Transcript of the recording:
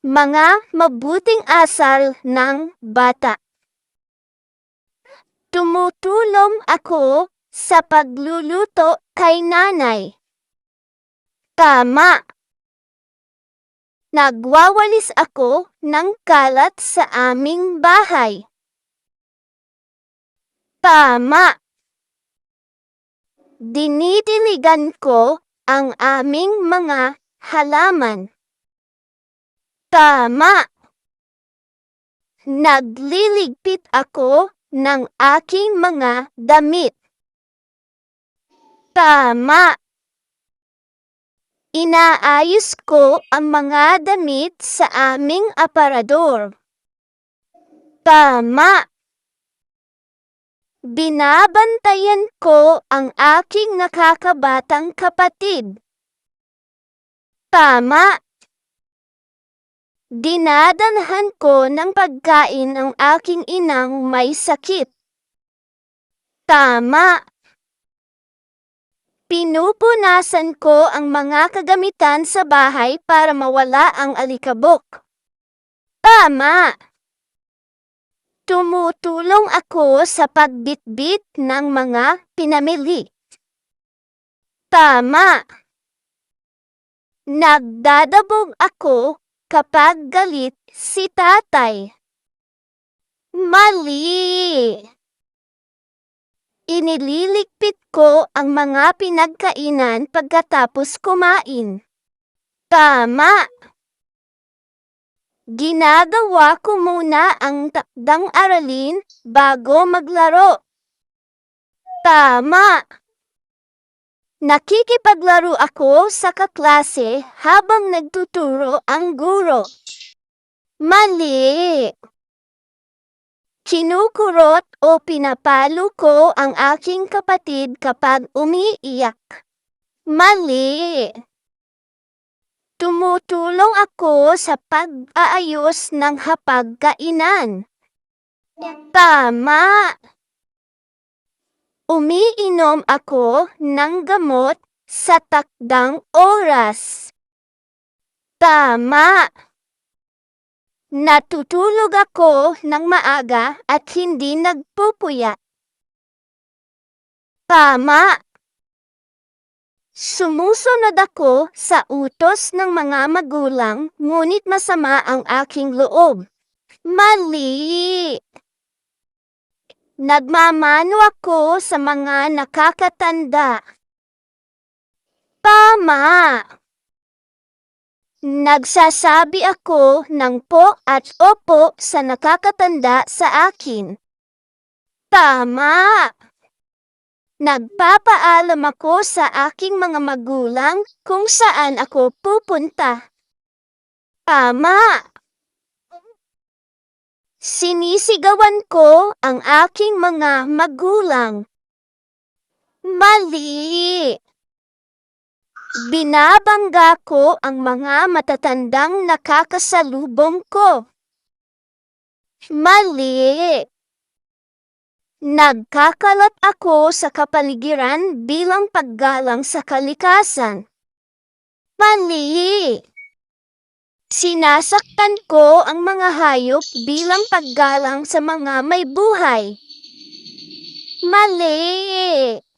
Mga mabuting asal ng bata. Tumutulong ako sa pagluluto kay nanay. Tama. Nagwawalis ako ng kalat sa aming bahay. Tama. Dinidiligan ko ang aming mga halaman. Tama. Nagliligpit ako ng aking mga damit. Tama. Inaayos ko ang mga damit sa aming aparador. Tama. Binabantayan ko ang aking nakakabatang kapatid. Tama. Dinadanhan ko ng pagkain ang aking inang may sakit. Tama. Pinupunasan ko ang mga kagamitan sa bahay para mawala ang alikabok. Tama. Tumutulong ako sa pagbitbit ng mga pinamili. Tama. Nagdadabog ako kapag galit si tatay. Mali. Inililigpit ko ang mga pinagkainan pagkatapos kumain. Tama. Ginagawa ko muna ang takdang aralin bago maglaro. Tama. Nakikipaglaro ako sa kaklase habang nagtuturo ang guro. Mali. Kinukurot o pinapalo ko ang aking kapatid kapag umiiyak. Mali. Tumutulong ako sa pag-aayos ng hapagkainan. Tama. Umiinom ako ng gamot sa takdang oras. Tama. Natutulog ako ng maaga at hindi nagpupuyat. Tama. Sumusunod ako sa utos ng mga magulang ngunit masama ang aking loob. Mali. Nagmamano ako sa mga nakakatanda. Tama. Nagsasabi ako ng po at opo sa nakakatanda sa akin. Tama. Nagpapaalam ako sa aking mga magulang kung saan ako pupunta. Tama. Sinisigawan ko ang aking mga magulang. Mali. Binabangga ko ang mga matatandang nakakasalubong ko. Mali. Nagkakalat ako sa kapaligiran bilang paggalang sa kalikasan. Mali. Sinasaktan ko ang mga hayop bilang paggalang sa mga may buhay. Mali.